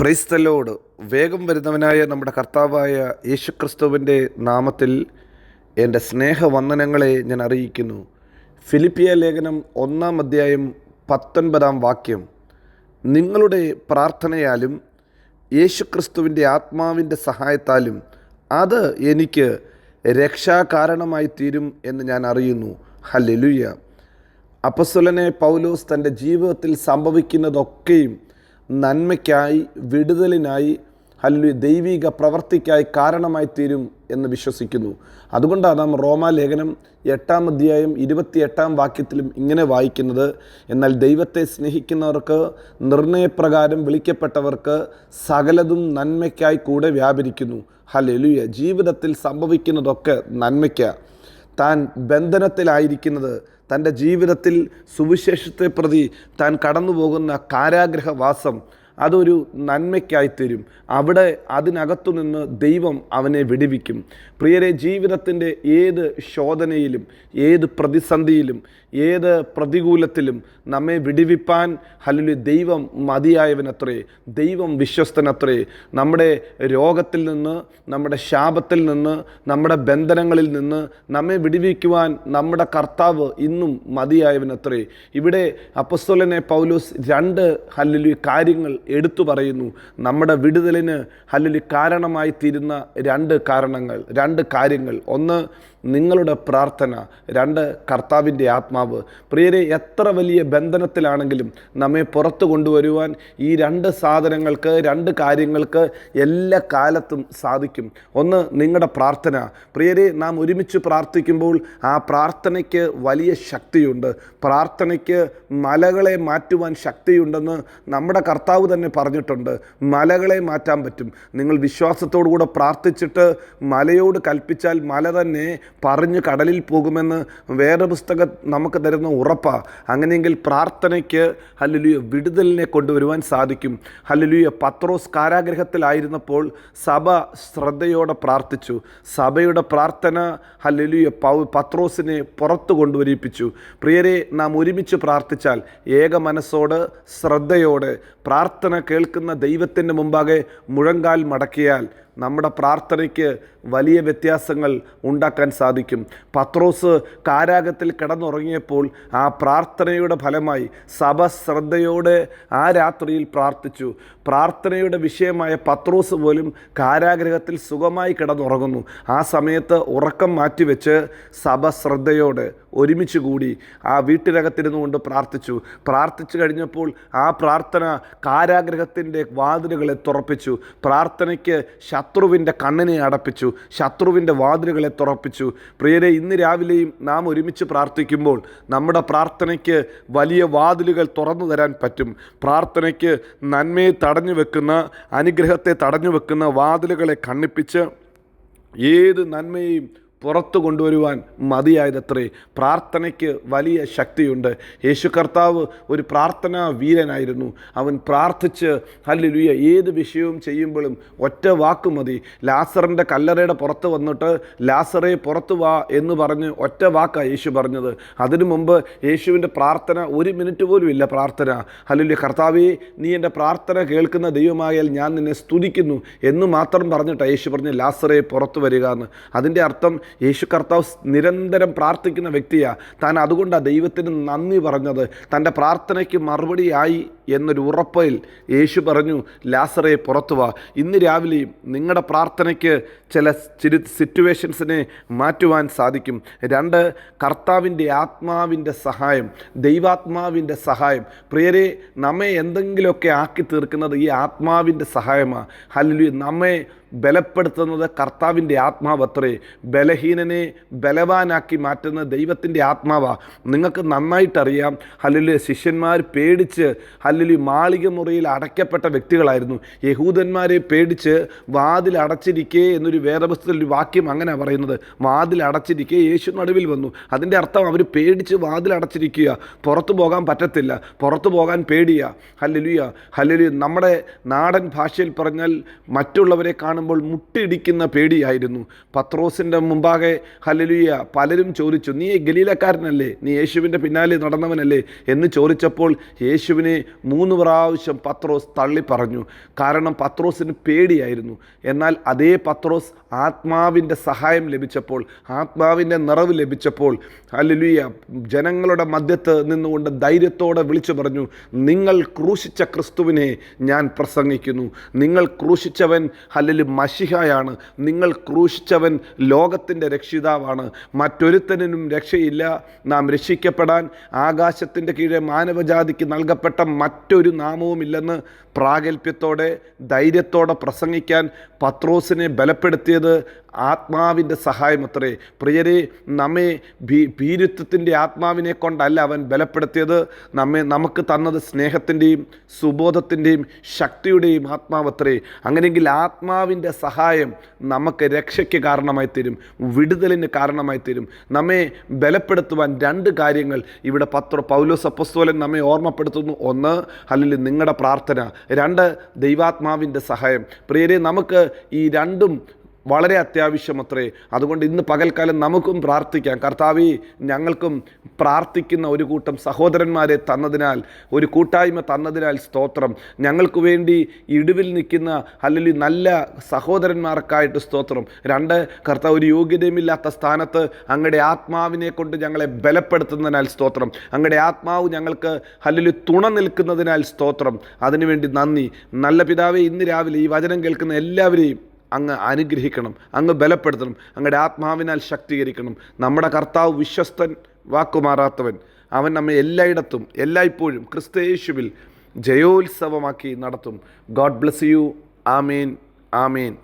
ക്രൈസ്തലോട് വേഗം വരുന്നവനായ നമ്മുടെ കർത്താവായ യേശുക്രിസ്തുവിന്റെ നാമത്തിൽ എന്റെ സ്നേഹവന്ദനങ്ങളെ ഞാൻ അറിയിക്കുന്നു. ഫിലിപ്പിയ ലേഖനം ഒന്നാം അധ്യായം പത്തൊൻപതാം വാക്യം. നിങ്ങളുടെ പ്രാർത്ഥനയാലും യേശുക്രിസ്തുവിന്റെ ആത്മാവിന്റെ സഹായത്താലും അത് എനിക്ക് രക്ഷാകാരണമായി തീരും എന്ന് ഞാൻ അറിയുന്നു. ഹല്ലേലൂയ. അപ്പസ്വലനെ പൗലോസ് തന്റെ ജീവിതത്തിൽ സംഭവിക്കുന്നതൊക്കെയും നന്മയ്ക്കായി വിടുതലിനായി അല്ലെങ്കിൽ ദൈവിക പ്രവർത്തിക്കായി കാരണമായി തീരും എന്ന് വിശ്വസിക്കുന്നു. അതുകൊണ്ടാണ് നാം റോമാലേഖനം എട്ടാം അധ്യായം ഇരുപത്തിയെട്ടാം വാക്യത്തിലും ഇങ്ങനെ വായിക്കുന്നത്. എന്നാൽ ദൈവത്തെ സ്നേഹിക്കുന്നവർക്ക് നിർണയപ്രകാരം വിളിക്കപ്പെട്ടവർക്ക് സകലതും നന്മയ്ക്കായി കൂടെ വ്യാപരിക്കുന്നു. ഹലെലുയ ജീവിതത്തിൽ സംഭവിക്കുന്നതൊക്കെ നന്മയ്ക്കാണ് താൻ ബന്ധനത്തിലായിരിക്കുന്നത് തന്റെ ജീവിതത്തിൽ സുവിശേഷത്തെ പ്രതി താൻ കടന്നു പോകുന്ന കാരാഗ്രഹവാസം അതൊരു നന്മയ്ക്കായി തരും അവിടെ അതിനകത്തു നിന്ന് ദൈവം അവനെ വിടുവിക്കും. പ്രിയരെ ജീവിതത്തിന്റെ ഏത് ശോധനയിലും ഏത് പ്രതിസന്ധിയിലും ഏത് പ്രതികൂലത്തിലും നമ്മെ വിടുവിപ്പാൻ ഹലുലി ദൈവം മതിയായവനത്രേ ദൈവം വിശ്വസ്തനത്രേ നമ്മുടെ രോഗത്തിൽ നിന്ന് നമ്മുടെ ശാപത്തിൽ നിന്ന് നമ്മുടെ ബന്ധനങ്ങളിൽ നിന്ന് നമ്മെ വിടുവിക്കുവാൻ നമ്മുടെ കർത്താവ് ഇന്നും മതിയായവനത്രേ. ഇവിടെ അപ്പസ്തോലനെ പൗലോസ് രണ്ട് ഹല്ലുലി കാര്യങ്ങൾ എടുത്തു പറയുന്നു. നമ്മുടെ വിടുതലിന് ഹല്ലുലി കാരണമായി തീരുന്ന രണ്ട് കാരണങ്ങൾ രണ്ട് കാര്യങ്ങൾ. ഒന്ന് നിങ്ങളുടെ പ്രാർത്ഥന. രണ്ട് കർത്താവിന്റെ ആത്മാവ്. പ്രിയരെ എത്ര വലിയ ബന്ധനത്തിലാണെങ്കിലും നമ്മെ പുറത്തു കൊണ്ടുവരുവാൻ ഈ രണ്ട് സാധനങ്ങൾക്ക് രണ്ട് കാര്യങ്ങൾക്ക് എല്ലാ കാലത്തും സാധിക്കും. ഒന്ന് നിങ്ങളുടെ പ്രാർത്ഥന. പ്രിയരെ നാം ഒരുമിച്ച് പ്രാർത്ഥിക്കുമ്പോൾ ആ പ്രാർത്ഥനയ്ക്ക് വലിയ ശക്തിയുണ്ട്. പ്രാർത്ഥനയ്ക്ക് മലകളെ മാറ്റുവാൻ ശക്തിയുണ്ടെന്ന് നമ്മുടെ കർത്താവ് തന്നെ പറഞ്ഞിട്ടുണ്ട് മലകളെ മാറ്റാൻ പറ്റും. നിങ്ങൾ വിശ്വാസത്തോടു കൂടെ പ്രാർത്ഥിച്ചിട്ട് മലയോട് കൽപ്പിച്ചാൽ മല തന്നെ പറഞ്ഞ് കടലിൽ പോകുമെന്ന് വേറെ പുസ്തകം നമുക്ക് തരുന്ന ഉറപ്പാണ് അങ്ങനെയെങ്കിൽ പ്രാർത്ഥനയ്ക്ക് ഹല്ലുലിയ വിടുതലിനെ കൊണ്ടുവരുവാൻ സാധിക്കും. ഹല്ലുലിയ പത്രോസ് കാരാഗ്രഹത്തിലായിരുന്നപ്പോൾ സഭ ശ്രദ്ധയോടെ പ്രാർത്ഥിച്ചു. സഭയുടെ പ്രാർത്ഥന ഹല്ലുലിയ പത്രോസിനെ പുറത്തു കൊണ്ടുവരിപ്പിച്ചു. പ്രിയരെ നാം ഒരുമിച്ച് പ്രാർത്ഥിച്ചാൽ ഏക മനസ്സോട് ശ്രദ്ധയോടെ പ്രാർത്ഥന കേൾക്കുന്ന ദൈവത്തിന്റെ മുമ്പാകെ മുഴങ്കാൽ മടക്കിയാൽ നമ്മുടെ പ്രാർത്ഥനയ്ക്ക് വലിയ വ്യത്യാസങ്ങൾ ഉണ്ടാക്കാൻ സാധിക്കും. പത്രോസ് കാരാഗത്തിൽ കിടന്നുറങ്ങിയപ്പോൾ ആ പ്രാർത്ഥനയുടെ ഫലമായി സഭ ശ്രദ്ധയോടെ ആ രാത്രിയിൽ പ്രാർത്ഥിച്ചു. പ്രാർത്ഥനയുടെ വിഷയമായ പത്രോസ് പോലും കാരാഗ്രഹത്തിൽ സുഖമായി കിടന്നുറങ്ങുന്നു. ആ സമയത്ത് ഉറക്കം മാറ്റിവെച്ച് സഭ ശ്രദ്ധയോടെ ഒരുമിച്ച് കൂടി ആ വീട്ടിനകത്തിരുന്നു കൊണ്ട് പ്രാർത്ഥിച്ചു. പ്രാർത്ഥിച്ചു കഴിഞ്ഞപ്പോൾ ആ പ്രാർത്ഥന കാരാഗ്രഹത്തിന്റെ വാതിലുകളെ തുറപ്പിച്ചു. പ്രാർത്ഥനയ്ക്ക് ശത്രുവിന്റെ കണ്ണിനെ അടപ്പിച്ചു ശത്രുവിന്റെ വാതിലുകളെ തുറപ്പിച്ചു. പ്രിയരെ ഇന്ന് രാവിലെയും നാം ഒരുമിച്ച് പ്രാർത്ഥിക്കുമ്പോൾ നമ്മുടെ പ്രാർത്ഥനയ്ക്ക് വലിയ വാതിലുകൾ തുറന്നു തരാൻ പറ്റും. പ്രാർത്ഥനയ്ക്ക് നന്മയെ തടഞ്ഞു വെക്കുന്ന അനുഗ്രഹത്തെ തടഞ്ഞു വെക്കുന്ന വാതിലുകളെ കണ്ണിപ്പിച്ച് ഏത് നന്മയെയും പുറത്തു കൊണ്ടുവരുവാൻ മതിയായതത്രേ. പ്രാർത്ഥനയ്ക്ക് വലിയ ശക്തിയുണ്ട്. യേശു കർത്താവ് ഒരു പ്രാർത്ഥനാ വീരനായിരുന്നു. അവൻ പ്രാർത്ഥിച്ച് ഹല്ലുലുയ ഏത് വിഷയവും ചെയ്യുമ്പോഴും ഒറ്റ വാക്ക് മതി. ലാസറിന്റെ കല്ലറയുടെ പുറത്ത് വന്നിട്ട് ലാസറെ പുറത്തു വാ എന്ന് പറഞ്ഞ് ഒറ്റ വാക്കാണ് യേശു പറഞ്ഞത്. അതിനു മുമ്പ് യേശുവിന്റെ പ്രാർത്ഥന ഒരു മിനിറ്റ് പോലും ഇല്ല പ്രാർത്ഥന. ഹല്ലുല്യ കർത്താവേ നീ എന്റെ പ്രാർത്ഥന കേൾക്കുന്ന ദൈവമായാൽ ഞാൻ നിന്നെ സ്തുതിക്കുന്നു എന്ന് മാത്രം പറഞ്ഞിട്ടാണ് യേശു പറഞ്ഞ് ലാസറെ പുറത്തു വരിക എന്ന്. അതിന്റെ അർത്ഥം യേശു കർത്താവ് നിരന്തരം പ്രാർത്ഥിക്കുന്ന വ്യക്തിയാണ് താൻ അതുകൊണ്ടാണ് ദൈവത്തിന് നന്ദി പറഞ്ഞത്. തന്റെ പ്രാർത്ഥനയ്ക്ക് മറുപടിയായി എന്നൊരു ഉറപ്പയിൽ യേശു പറഞ്ഞു ലാസറയെ പുറത്തു വാ. ഇന്ന് രാവിലെയും നിങ്ങളുടെ പ്രാർത്ഥനയ്ക്ക് ചില ചിരി സിറ്റുവേഷൻസിനെ മാറ്റുവാൻ സാധിക്കും. രണ്ട് കർത്താവിന്റെ ആത്മാവിന്റെ സഹായം ദൈവാത്മാവിന്റെ സഹായം. പ്രിയരെ നമ്മെ എന്തെങ്കിലുമൊക്കെ ആക്കി തീർക്കുന്നത് ഈ ആത്മാവിന്റെ സഹായമാണ് അല്ലെങ്കിൽ നമ്മെ ബലപ്പെടുത്തുന്നത് കർത്താവിന്റെ ആത്മാവത്രേ. ബലഹീനനെ ബലവാനാക്കി മാറ്റുന്ന ദൈവത്തിന്റെ ആത്മാവാ. നിങ്ങൾക്ക് നന്നായിട്ടറിയാം. ഹല്ലുലി ശിഷ്യന്മാർ പേടിച്ച് ഹല്ലുലി മാളിക മുറിയിൽ അടയ്ക്കപ്പെട്ട വ്യക്തികളായിരുന്നു. യഹൂദന്മാരെ പേടിച്ച് വാതിൽ അടച്ചിരിക്കേ എന്നൊരു വേദപുസ്തകത്തിൽ ഒരു വാക്യം അങ്ങനെ പറയുന്നത്. വാതിൽ അടച്ചിരിക്കേ യേശു നടുവിൽ വന്നു. അതിന്റെ അർത്ഥം അവർ പേടിച്ച് വാതിൽ അടച്ചിരിക്കുക. പുറത്തു പോകാൻ പറ്റത്തില്ല. പുറത്തു പോകാൻ പേടിയ. ഹല്ലുലിയ. ഹല്ലുലി നമ്മുടെ നാടൻ ഭാഷയിൽ പറഞ്ഞാൽ മറ്റുള്ളവരെ കാണുമ്പോൾ മുട്ടിടിക്കുന്ന പേടിയായിരുന്നു. പത്രോസിന്റെ മുമ്പാകെ ഹലലുയ പലരും ചോദിച്ചു നീ ഗലീലക്കാരനല്ലേ? നീ യേശുവിന്റെ പിന്നാലെ നടന്നവനല്ലേ? എന്ന് ചോദിച്ചപ്പോൾ യേശുവിനെ മൂന്ന് പ്രാവശ്യം പത്രോസ് തള്ളി പറഞ്ഞു കാരണം പത്രോസിന് പേടിയായിരുന്നു. എന്നാൽ അതേ പത്രോസ് ആത്മാവിന്റെ സഹായം ലഭിച്ചപ്പോൾ ആത്മാവിന്റെ നിറവ് ലഭിച്ചപ്പോൾ ഹല്ലേലൂയ ജനങ്ങളുടെ മധ്യത്ത് നിന്നുകൊണ്ട് ധൈര്യത്തോടെ വിളിച്ചു പറഞ്ഞു നിങ്ങൾ ക്രൂശിച്ച ക്രിസ്തുവിനെ ഞാൻ പ്രസംഗിക്കുന്നു. നിങ്ങൾ ക്രൂശിച്ചവൻ ഹലലു മഷിഹയാണ്. നിങ്ങൾ ക്രൂശിച്ചവൻ ലോകത്തിന്റെ രക്ഷിതാവാണ്. മറ്റൊരുത്തനും രക്ഷയില്ല. നാം രക്ഷിക്കപ്പെടാൻ ആകാശത്തിന്റെ കീഴെ മാനവജാതിക്ക് നൽകപ്പെട്ട മറ്റൊരു നാമവുമില്ലെന്ന് പ്രാഗൽഭ്യത്തോടെ ധൈര്യത്തോടെ പ്രസംഗിക്കാൻ പത്രോസിനെ ബലപ്പെടുത്തിയത് ആത്മാവിന്റെ സഹായമത്രേ പ്രിയരെ നമ്മെ ഭീ ഭീരുത്വത്തിന്റെ ആത്മാവിനെ കൊണ്ടല്ല അവൻ ബലപ്പെടുത്തിയത്. നമ്മെ നമുക്ക് തന്നത് സ്നേഹത്തിന്റെയും സുബോധത്തിന്റെയും ശക്തിയുടെയും ആത്മാവത്രേ അങ്ങനെയെങ്കിൽ ആത്മാവിന്റെ സഹായം നമുക്ക് രക്ഷയ്ക്ക് കാരണമായി തരും വിടുതലിന് കാരണമായി തീരും നമ്മെ ബലപ്പെടുത്തുവാൻ രണ്ട് കാര്യങ്ങൾ ഇവിടെ പത്ര പൗലോസ് അപ്പസ്തോലൻ നമ്മെ ഓർമ്മപ്പെടുത്തുന്നു. ഒന്ന് അല്ലെങ്കിൽ നിങ്ങളുടെ പ്രാർത്ഥന. രണ്ട് ദൈവാത്മാവിന്റെ സഹായം. പ്രിയരെ നമുക്ക് ഈ രണ്ടും വളരെ അത്യാവശ്യമത്രേ അതുകൊണ്ട് ഇന്ന് പകൽക്കാലം നമുക്കും പ്രാർത്ഥിക്കാം. കർത്താവി ഞങ്ങൾക്കും പ്രാർത്ഥിക്കുന്ന ഒരു കൂട്ടം സഹോദരന്മാരെ തന്നതിനാൽ ഒരു കൂട്ടായ്മ തന്നതിനാൽ സ്തോത്രം. ഞങ്ങൾക്ക് വേണ്ടി ഇടിവിൽ നിൽക്കുന്ന അല്ലെങ്കിൽ നല്ല സഹോദരന്മാർക്കായിട്ട് സ്തോത്രം. രണ്ട് കർത്താവ് ഒരു യോഗ്യതയുമില്ലാത്ത സ്ഥാനത്ത് അങ്ങയുടെ ആത്മാവിനെ കൊണ്ട് ഞങ്ങളെ ബലപ്പെടുത്തുന്നതിനാൽ സ്തോത്രം. അങ്ങയുടെ ആത്മാവ് ഞങ്ങൾക്ക് അല്ലെങ്കിൽ തുണ നിൽക്കുന്നതിനാൽ സ്തോത്രം. അതിനുവേണ്ടി നന്ദി. നല്ല പിതാവെ ഇന്ന് രാവിലെ ഈ വചനം കേൾക്കുന്ന എല്ലാവരെയും അങ്ങ് അനുഗ്രഹിക്കണം അങ്ങ് ബലപ്പെടുത്തണം അങ്ങയുടെ ആത്മാവിനാൽ ശക്തീകരിക്കണം. നമ്മുടെ കർത്താവ് വിശ്വസ്തൻ വാക്കുമാറാത്തവൻ. അവൻ നമ്മെ എല്ലായിടത്തും എല്ലായ്പ്പോഴും ക്രിസ്തയേശുവിൽ ജയോത്സവമാക്കി നടത്തും. God bless you. Amen. Amen.